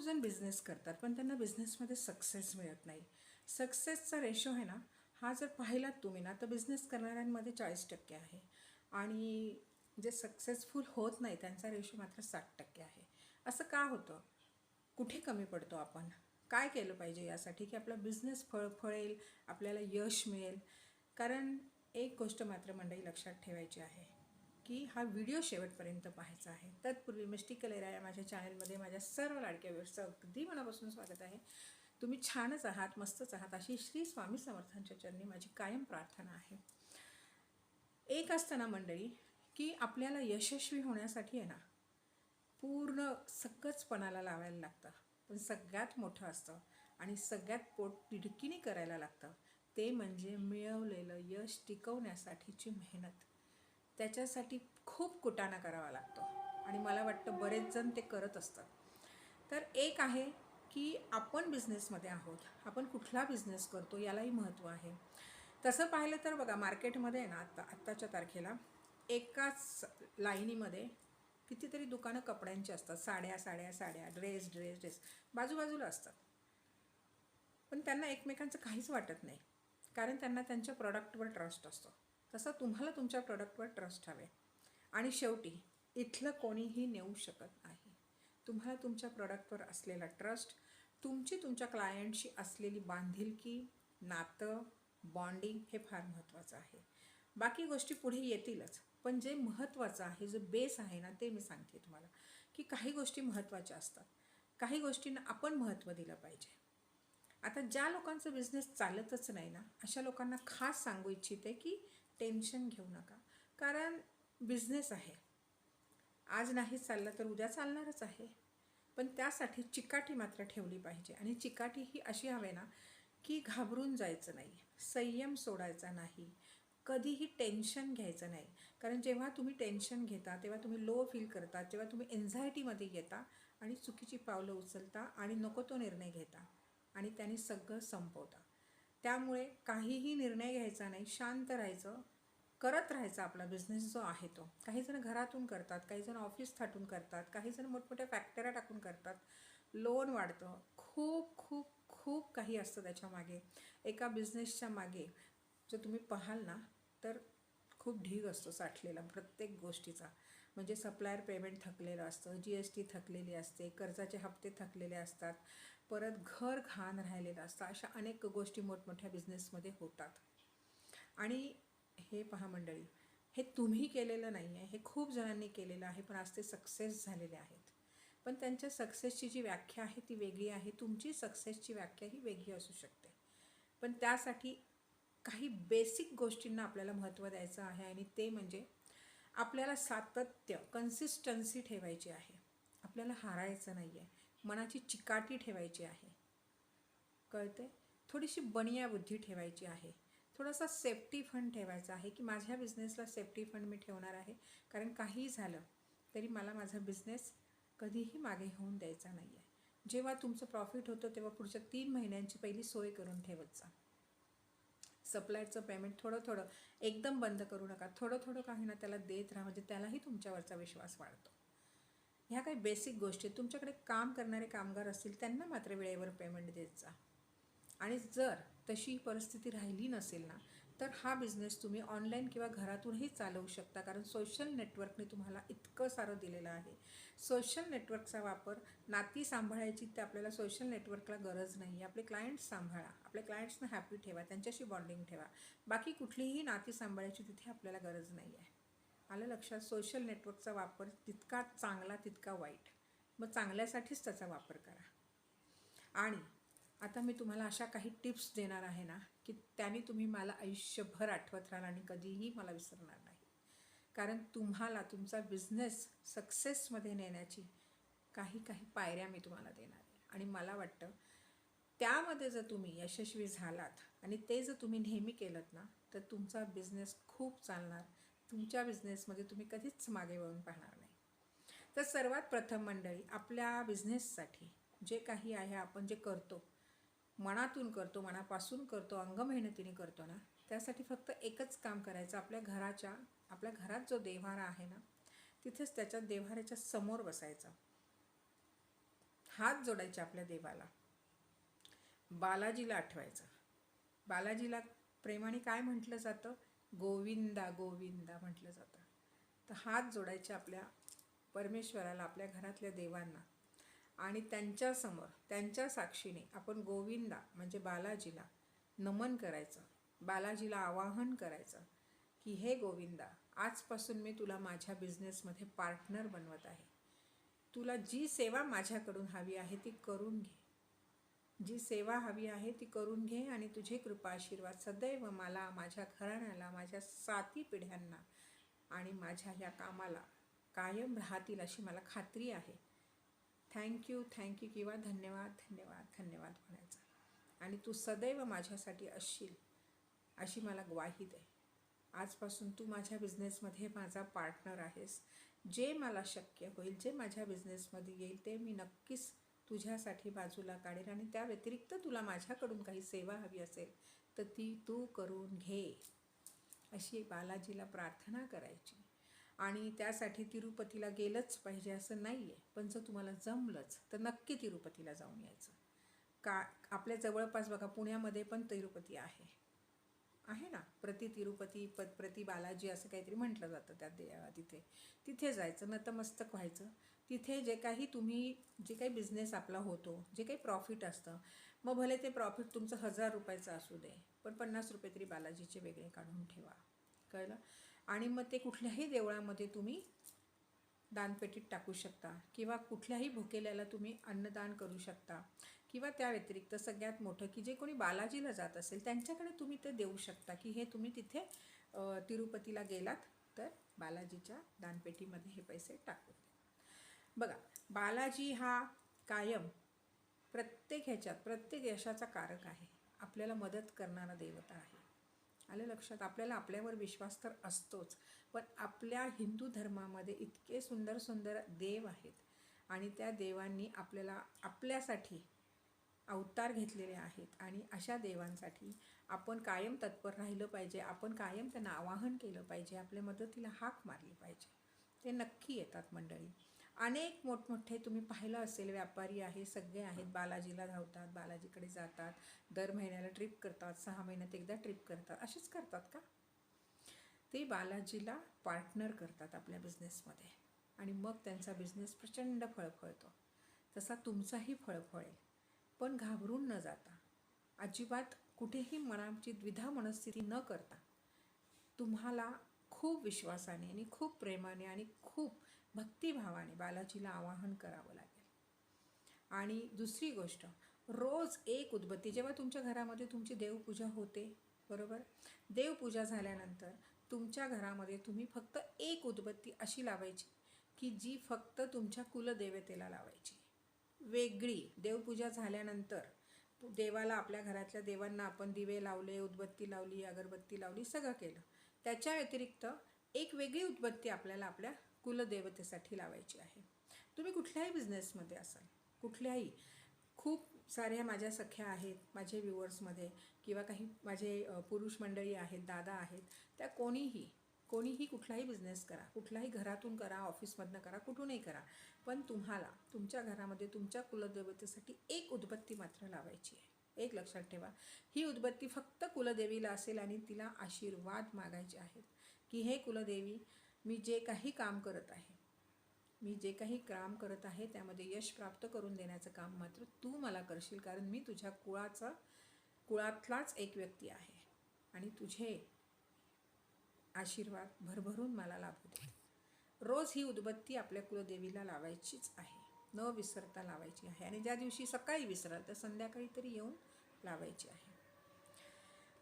खूप जण बिझनेस करतात पण त्यांना बिझनेसमध्ये सक्सेस मिळत नाही. सक्सेसचा रेशो आहे ना हा जर पाहिलात तुम्ही ना तर बिझनेस करणाऱ्यांमध्ये चाळीस टक्के आहे. आणि जे सक्सेसफुल होत नाही त्यांचा रेशो मात्र साठ टक्के आहे. असं का होतं? कुठे कमी पडतो आपण? काय केलं पाहिजे यासाठी की आपला बिझनेस फळ फळेल आपल्याला यश मिळेल? कारण एक गोष्ट मात्र मंडळी लक्षात ठेवायची आहे. की हा व्हिडिओ शेवटपर्यंत पाहायचा आहे. तत्पूर्वी मिस्टी कलेरा या माझ्या चॅनलमध्ये माझ्या सर्व लाडक्या व्यवस्था अगदी मनापासून स्वागत आहे. तुम्ही छानच आहात मस्तच आहात अशी श्री स्वामी समर्थांच्या चरणी माझी कायम प्रार्थना आहे. एक असताना मंडळी की आपल्याला यशस्वी होण्यासाठी आहे ना पूर्ण सगळंचपणाला लावायला लागतं. पण सगळ्यात मोठं असतं आणि सगळ्यात पोट तिडकीने करायला लागतं. ते म्हणजे मिळवलेलं यश टिकवण्यासाठीची मेहनत. त्याच्यासाठी खूप कुटाणा करावा लागतो. आणि मला वाटतं बरेच जण ते करत असतात. तर एक आहे की आपण बिझनेसमध्ये आहोत आपण कुठला बिझनेस करतो यालाही महत्त्व आहे. तसं पाहिलं तर बघा मार्केटमध्ये आहे ना आत्ता आत्ताच्या तारखेला एकाच लाईनीमध्ये कितीतरी दुकानं कपड्यांची असतात. साड्या साड्या साड्या ड्रेस ड्रेस ड्रेस बाजूबाजूला असतात. पण त्यांना एकमेकांचं काहीच वाटत नाही. कारण त्यांना त्यांच्या प्रॉडक्टवर ट्रस्ट असतो. तसं तुम्हाला तुमच्या प्रॉडक्टवर ट्रस्ट हवे. आणि शेवटी इथलं कोणीही नेऊ शकत नाही. तुम्हाला तुमच्या प्रॉडक्टवर असलेला ट्रस्ट तुमची तुमच्या क्लायंटशी असलेली बांधिलकी नातं बॉन्डिंग हे फार महत्त्वाचं आहे. बाकी गोष्टी पुढे येतीलच पण जे महत्त्वाचं आहे जो बेस आहे ना ते मी सांगते तुम्हाला. की काही गोष्टी महत्त्वाच्या असतात. काही गोष्टींना आपण महत्त्व दिलं पाहिजे. आता ज्या लोकांचं बिझनेस चालतच नाही ना अशा लोकांना खास सांगू इच्छिते की टेन्शन घेऊ नका. कारण बिझनेस आहे. आज नाही चाललं तर उद्या चालणारच आहे. पण त्यासाठी चिकाटी मात्र ठेवली पाहिजे. आणि चिकाटी ही अशी हवे ना की घाबरून जायचं नाही. संयम सोडायचा नाही. कधीही टेन्शन घ्यायचं नाही. कारण जेव्हा तुम्ही टेन्शन घेता तेव्हा तुम्ही लो फील करता तेव्हा तुम्ही एन्झायटीमध्ये येता आणि चुकीची पावलं उचलता आणि नको तो निर्णय घेता आणि त्याने सगळं संपवता. त्यामुळे काहीही निर्णय घ्यायचा नाही शांत राहायचं करत राहायचा आपला बिझनेस जो आहे तो. काही जण घरातून करतात काही जण ऑफिस थाटून करतात काही जण मोठमोठ्या फॅक्टऱ्या टाकून करतात. लोन वाढतं. खूप खूप खूप काही असतं त्याच्यामागे एका बिझनेसच्या मागे जर तुम्ही पाहाल ना तर खूप ढीग असतो साठलेला प्रत्येक गोष्टीचा. म्हणजे सप्लायर पेमेंट थकलेलं असतं जी एस टी थकलेली असते कर्जाचे हप्ते थकलेले असतात. परत घर घाण राहिलेलं असतं. अशा अनेक गोष्टी मोठमोठ्या बिझनेसमध्ये होतात. आणि हे पहा मंडळी हे तुम्ही केलेलं नाही आहे हे खूप जणांनी केलेलं आहे पण आज ते सक्सेस झालेले आहेत. पण त्यांच्या सक्सेसची जी व्याख्या आहे ती वेगळी आहे. तुमची सक्सेसची व्याख्या ही वेगळी असू शकते. पण त्यासाठी काही बेसिक गोष्टींना आपल्याला महत्त्व द्यायचं आहे आणि ते म्हणजे आपल्याला सातत्य कन्सिस्टन्सी ठेवायची आहे. आपल्याला हारायचं नाही आहे मनाची चिकाटी ठेवायची आहे. कळते थोडीशी बनिया बुद्धी ठेवायची आहे. थोडासा सेफ्टी फंड ठेवायचा आहे की माझ्या बिझनेसला सेफ्टी फंड मी ठेवणार आहे. कारण काहीही झालं तरी मला माझा बिझनेस कधीही मागे होऊन द्यायचा नाही आहे जेव्हा तुमचं प्रॉफिट होतं तेव्हा पुढच्या तीन महिन्यांची पहिली सोय करून ठेवत जा. सप्लायरचं पेमेंट थोडं थोडं एकदम बंद करू नका. थोडं थोडं काही ना त्याला देत राहा. म्हणजे त्यालाही तुमच्यावरचा विश्वास वाढतो. ह्या काही बेसिक गोष्टी आहेत. तुमच्याकडे काम करणारे कामगार असतील त्यांना मात्र वेळेवर पेमेंट देत जा. आणि जर तशी परिस्थिती राहिली नसेल ना तर हा बिझनेस तुम्ही ऑनलाईन किंवा घरातूनही चालवू शकता. कारण सोशल नेटवर्कने तुम्हाला इतकं सारं दिलेलं आहे. सोशल नेटवर्कचा वापर नाती सांभाळायची ते आपल्याला सोशल नेटवर्कला गरज नाही. आहे आपले क्लायंट्स सांभाळा. आपल्या क्लायंट्सना हॅपी ठेवा. त्यांच्याशी बॉन्डिंग ठेवा. बाकी कुठलीही नाती सांभाळायची तिथे आपल्याला गरज नाही आहे आलं लक्षात सोशल नेटवर्कचा वापर तितका चांगला तितका वाईट. मग चांगल्यासाठीच त्याचा वापर करा. आणि आता मी तुम्हाला अशा काही टिप्स देणार आहे ना की त्याने तुम्ही मला आयुष्यभर आठवत राहाल आणि कधीही मला विसरणार नाही. कारण तुम्हाला तुमचा बिझनेस सक्सेसमध्ये नेण्याची काही काही पायऱ्या मी तुम्हाला देणार आहे. आणि मला वाटतं त्यामध्ये जर तुम्ही यशस्वी झालात आणि ते जर तुम्ही नेहमी केलं ना तर तुमचा बिझनेस खूप चालणार. तुमच्या बिझनेसमध्ये तुम्ही कधीच मागे वळून पाहणार नाही. तर सर्वात प्रथम मंडळी आपल्या बिझनेससाठी जे काही आहे आपण जे करतो मनातून करतो मनापासून करतो अंगमेहनतीने करतो ना त्यासाठी फक्त एकच काम करायचं आपल्या घराच्या आपल्या घरात जो देव्हारा आहे ना तिथेच त्याच्या देव्हाऱ्याच्या समोर बसायचं. हात जोडायचे आपल्या देवाला. बालाजीला आठवायचं. बालाजीला प्रेमाने काय म्हटलं जातं? गोविंदा गोविंदा म्हटलं जातं. तर हात जोडायचे आपल्या परमेश्वराला आपल्या घरातल्या देवांना. आणि त्यांच्यासमोर त्यांच्या साक्षीने आपण गोविंदा म्हणजे बालाजीला नमन करायचं. बालाजीला आवाहन करायचं की हे गोविंदा आजपासून मी तुला माझ्या बिझनेसमध्ये पार्टनर बनवत आहे. तुला जी सेवा माझ्याकडून हवी आहे ती करून घे. जी सेवा हवी आहे ती करून घे आणि तुझे कृपा आशीर्वाद सदैव मला माझ्या घराण्याला माझ्या साती पिढ्यांना आणि माझ्या ह्या कामाला कायम राहतील अशी मला खात्री आहे. थँक्यू थँक्यू किंवा धन्यवाद धन्यवाद धन्यवाद म्हणायचा. आणि तू सदैव माझ्यासाठी असशील अशी मला ग्वाही दे. आजपासून तू माझ्या बिझनेसमध्ये माझा पार्टनर आहेस. जे मला शक्य होईल जे माझ्या बिझनेसमध्ये येईल ते मी नक्कीच तुझ्यासाठी बाजूला काढेन आणि त्या व्यतिरिक्त तुला माझ्याकडून काही सेवा हवी असेल तर ती तू करून घे. अशी बालाजीला प्रार्थना करायची. आणि त्यासाठी तिरुपतीला गेलंच पाहिजे असं नाही आहे पण जर तुम्हाला जमलंच तर नक्की तिरुपतीला जाऊन यायचं. का आपल्या जवळपास बघा पुण्यामध्ये पण तिरुपती आहे. आहे ना? प्रति तिरुपती प प्रति बालाजी असं काहीतरी म्हटलं जातं त्या दे तिथे. तिथे जायचं नतमस्तक व्हायचं. तिथे जे काही तुम्ही जे काही बिझनेस आपला होतो जे काही प्रॉफिट असतं मग भले ते प्रॉफिट तुमचं हजार रुपयाचं असू दे पण पन्नास रुपये तरी बालाजीचे वेगळे काढून ठेवा. कळलं? आणि मग ते कुठल्याही देवळामध्ये तुम्ही दानपेटीत टाकू शकता किंवा कुठल्याही भुकेल्याला तुम्ही अन्नदान करू शकता किंवा त्या व्यतिरिक्त सगळ्यात मोठं की जे कोणी बालाजीला जात असेल त्यांच्याकडे तुम्ही ते देऊ शकता की हे तुम्ही तिथे तिरुपतीला गेलात तर बालाजीच्या दानपेटीमध्ये हे पैसे टाकू बघा बालाजी हा कायम प्रत्येक ह्याच्यात प्रत्येक यशाचा कारक आहे. आपल्याला मदत करणारा देवता आहे. आलं लक्षात? आपल्याला आपल्यावर विश्वास तर असतोच पण आपल्या हिंदू धर्मामध्ये इतके सुंदर सुंदर देव आहेत आणि त्या देवांनी आपल्याला आपल्यासाठी अवतार घेतलेले आहेत आणि अशा देवांसाठी आपण कायम तत्पर राहिलं पाहिजे आपण कायम त्यांना आवाहन केलं पाहिजे आपल्या मदतीला हाक मारली पाहिजे. ते नक्की येतात मंडळी. अनेक मोठमोठे तुम्ही पाहिलं असेल व्यापारी आहे सगळे आहेत बालाजीला धावतात बालाजीकडे जातात दर महिन्याला ट्रिप करतात सहा महिन्यात एकदा ट्रिप करतात असेच करतात का? ते बालाजीला पार्टनर करतात आपल्या बिझनेसमध्ये आणि मग त्यांचा बिझनेस प्रचंड फळफळतो तसा तुमचाही फळफळेल पण घाबरून न जाता अजिबात कुठेही मनाची द्विधा मनस्थिती न करता तुम्हाला खूप विश्वासाने आणि खूप प्रेमाने आणि खूप भक्तिभावाने बालाजीला आवाहन करावं लागेल. आणि दुसरी गोष्ट रोज एक उदबत्ती जेव्हा तुमच्या घरामध्ये तुमची देवपूजा होते बरोबर? देवपूजा झाल्यानंतर तुमच्या घरामध्ये तुम्ही फक्त एक उदबत्ती अशी लावायची की जी फक्त तुमच्या कुलदेवतेला लावायची. वेगळी देवपूजा झाल्यानंतर देवाला आपल्या घरातल्या देवांना आपण दिवे लावले उदबत्ती लावली अगरबत्ती लावली सगळं केलं. त्याच्या व्यतिरिक्त एक वेगळी उदबत्ती आपल्याला आपल्या कुलदेवतेसाठी लावायची आहे. तुम्ही कुठल्याही बिझनेसमध्ये असाल कुठल्याही खूप साऱ्या माझ्या सख्या आहेत माझे व्ह्युअर्समध्ये किंवा काही माझे पुरुष मंडळी आहेत दादा आहेत त्या कोणीही कोणीही कुठलाही बिझनेस करा कुठलाही घरातून करा ऑफिसमधनं करा कुठूनही करा पण तुम्हाला तुमच्या घरामध्ये तुमच्या कुलदेवतेसाठी एक उदबत्ती मात्र लावायची आहे. एक लक्षात ठेवा ही उदबत्ती फक्त कुलदेवीला असेल आणि तिला आशीर्वाद मागायचे आहेत. की हे कुलदेवी मी जे काही काम करत आहे मी जे काही काम करत आहे त्यामध्ये यश प्राप्त करून देण्याचं काम मात्र तू मला करशील कारण मी तुझ्या कुळाचा कुळातलाच एक व्यक्ती आहे आणि तुझे आशीर्वाद भरभरून मला लाभू दे. रोज ही उदबत्ती आपल्या कुलदेवीला लावायचीच आहे. न विसरता लावायची आहे. आणि ज्या दिवशी सकाळी विसराल तर संध्याकाळी तरी येऊन लावायची आहे.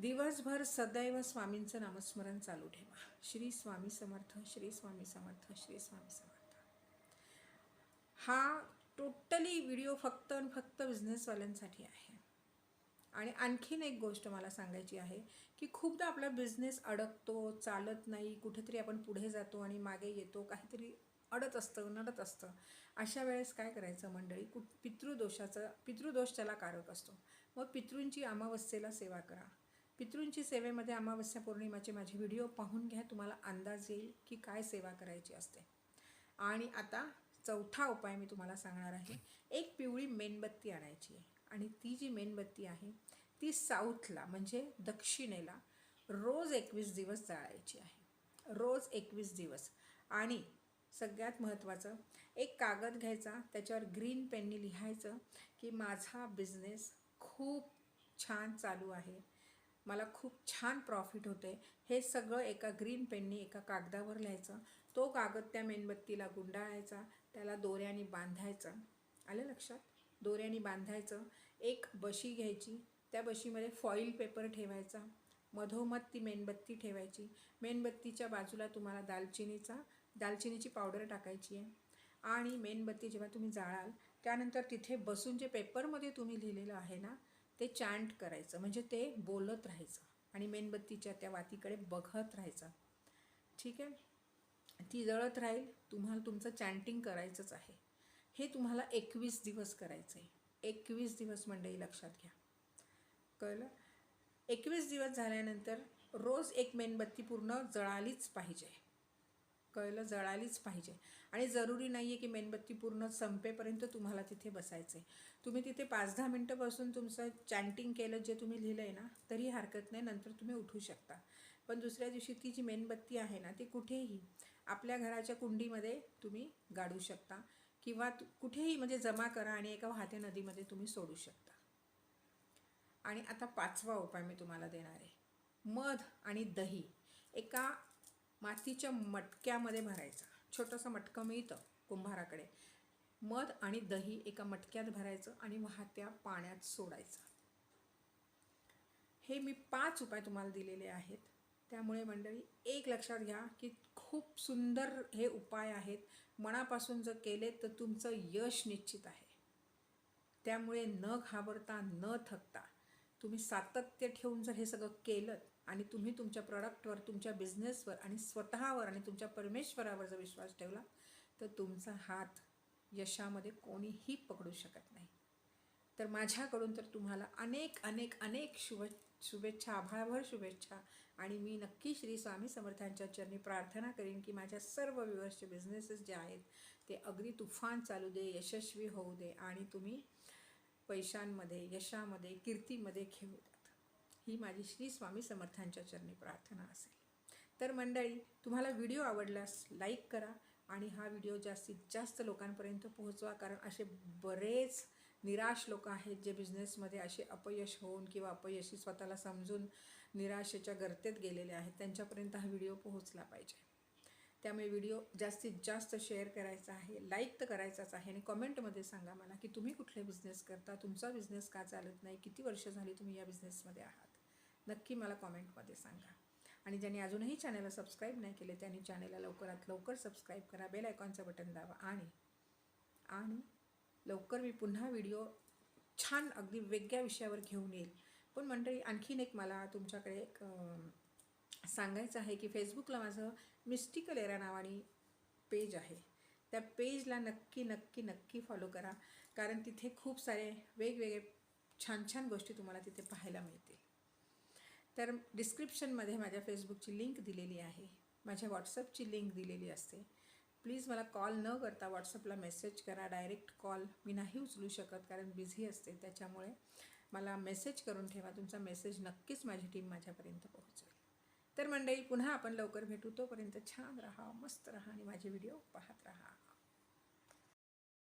दिवसभर सदैव स्वामींचं नामस्मरण चालू ठेवा. श्री स्वामी समर्थ श्री स्वामी समर्थ श्री स्वामी समर्थ. हा टोटली व्हिडिओ फक्त आणि फक्त बिझनेसवाल्यांसाठी आहे. आणि आणखीन एक गोष्ट मला सांगायची आहे की खूपदा आपला बिझनेस अडकतो चालत नाही कुठेतरी आपण पुढे जातो आणि मागे येतो काहीतरी अडत असतं नडत असतं. अशा वेळेस काय करायचं मंडळी कुठ पितृदोषाचं पितृदोष त्याला कारक असतो. मग पितृंची अमावस्येला सेवा करा. पितृंची सेवेमध्ये अमावस्या पौर्णिमाचे माझे व्हिडिओ पाहून घ्या तुम्हाला अंदाज येईल की काय सेवा करायची असते. आणि आता चौथा उपाय मी तुम्हाला सांगणार आहे. एक पिवळी मेणबत्ती आणायची आहे. आणि ती जी मेणबत्ती आहे ती साऊथला म्हणजे दक्षिणेला रोज एकवीस दिवस जाळायची आहे. रोज एकवीस दिवस. आणि सगळ्यात महत्त्वाचं एक कागद घ्यायचा त्याच्यावर ग्रीन पेननी लिहायचं की माझा बिझनेस खूप छान चालू आहे. मला खूप छान प्रॉफिट होते हे सगळं एका ग्रीन पेननी एका कागदावर लिहायचं. तो कागद त्या मेणबत्तीला गुंडाळायचा त्याला दोऱ्याने बांधायचा. आलं लक्षात? दोऱ्याने बांधायचं. एक बशी घ्यायची. त्या बशीमध्ये फॉईल पेपर ठेवायचा. मधोमध ती मेणबत्ती ठेवायची. मेणबत्तीच्या बाजूला तुम्हाला दालचिनीचा दालचिनीची पावडर टाकायची आहे. आणि मेणबत्ती जेव्हा तुम्ही जाळाल त्यानंतर तिथे बसून जे पेपरमध्ये तुम्ही लिहिलेलं आहे ना ते चॅन्ट करायचं. म्हणजे ते बोलत राहायचं. आणि मेणबत्तीच्या त्या वातीकडे बघत राहायचं. ठीक आहे? ती जळत राहील. तुम्हाला तुमचं चॅन्टिंग करायचंच आहे. हे तुम्हाला एकवीस दिवस करायचं आहे एकवीस दिवस मंडळी लक्षात घ्या. कळलं? एकवीस दिवस झाल्यानंतर रोज एक मेणबत्ती पूर्ण जळालीच पाहिजे. कळलं जळालीच पाहिजे. आणि जरुरी नाही आहे की मेणबत्ती पूर्ण संपेपर्यंत तुम्हाला तिथे बसायचं आहे तुम्ही तिथे पाच दहा मिनटं बसून तुमचं चॅन्टिंग केलं जे तुम्ही लिहिलं आहे ना तरी हरकत नाही नंतर तुम्ही उठू शकता. पण दुसऱ्या दिवशी ती जी मेणबत्ती आहे ना ती कुठेही आपल्या घराच्या कुंडीमध्ये तुम्ही गाडू शकता किंवा कुठेही म्हणजे जमा करा आणि एका वाहत्या नदीमध्ये तुम्ही सोडू शकता. आणि आता पाचवा उपाय मी तुम्हाला देणार आहे. मध आणि दही. एका मातीच्या मटक्यामध्ये भरायचा. छोटंसं मटकं मिळतं कुंभाराकडे. मध आणि दही एका मटक्यात भरायचं आणि वाहत्या पाण्यात सोडायचं. हे मी पाच उपाय तुम्हाला दिलेले आहेत. त्यामुळे मंडळी एक लक्षात घ्या की खूप सुंदर हे उपाय आहेत. मनापासून जर केले तर तुमचं यश निश्चित आहे. त्यामुळे न घाबरता न थकता तुम्ही सातत्य ठेवून जर हे सगळं केलं आणि तुम्ही तुमच्या प्रॉडक्टवर तुमच्या बिझनेसवर आणि स्वतःवर आणि तुमच्या परमेश्वरावर जर विश्वास ठेवला तर तुमचा हात यशामध्ये कोणीही पकडू शकत नाही. तर माझ्याकडून तर तुम्हाला अनेक अनेक अनेक शुभ शुभेच्छा आभाळभर शुभेच्छा. आणि मी नक्की श्री स्वामी समर्थांच्या चरणी प्रार्थना करेन की माझ्या सर्व व्ह्युअर्सचे बिझनेसेस जे आहेत ते अगदी तुफान चालू दे यशस्वी होऊ दे आणि तुम्ही पैशांमध्ये यशामध्ये कीर्तीमध्ये घेऊ दे. ही माझी श्री स्वामी समर्थांच्या चरणी प्रार्थना असेल. तर मंडळी तुम्हाला व्हिडिओ आवडल्यास लाईक करा आणि हा व्हिडिओ जास्तीत जास्त लोकांपर्यंत पोहोचवा कारण असे बरेच निराश लोक आहेत जे बिझनेसमध्ये असे अपयश होऊन किंवा अपयशी स्वतःला समजून निराशेच्या गर्तेत गेलेले आहेत. त्यांच्यापर्यंत हा व्हिडिओ पोहोचला पाहिजे. त्यामुळे व्हिडिओ जास्तीत जास्त शेअर करायचा आहे लाईक तर करायचाच आहे आणि कमेंटमध्ये सांगा मला की तुम्ही कुठले बिझनेस करता तुमचा बिझनेस का चालत नाही किती वर्ष झाली तुम्ही या बिझनेसमध्ये आहात? नक्की मला कॉमेंटमध्ये सांगा. आणि ज्यांनी अजूनही चॅनलला सबस्क्राईब नाही केले त्यांनी चॅनलला लवकरात लवकर सबस्क्राईब करा बेल आयकॉनचं बटन दाबा आणि आणि लवकर मी पुन्हा व्हिडिओ छान अगदी वेगळ्या विषयावर घेऊन येईल. पण मंडळी आणखीन एक मला तुमच्याकडे एक सांगायचं आहे की फेसबुकला माझं मिस्टिकल एरा नावाने पेज आहे. त्या पेजला नक्की नक्की नक्की फॉलो करा. कारण तिथे खूप सारे वेगवेगळे छान छान गोष्टी तुम्हाला तिथे पाहायला मिळतील. तर डिस्क्रिप्शनमध्ये माझ्या फेसबुकची लिंक दिलेली आहे. माझ्या व्हॉट्सअपची लिंक दिलेली असते. प्लीज मला कॉल न करता व्हॉट्सअपला मेसेज करा. डायरेक्ट कॉल मी नाही उचलू शकत कारण बिझी असते. त्याच्यामुळे मला मेसेज करून ठेवा. तुमचा मेसेज नक्कीच माझी टीम माझ्यापर्यंत पोहोचवेल. तर मंडळी पुन्हा आपण लवकर भेटू. तोपर्यंत छान राहा मस्त राहा आणि माझे व्हिडिओ पाहत राहा.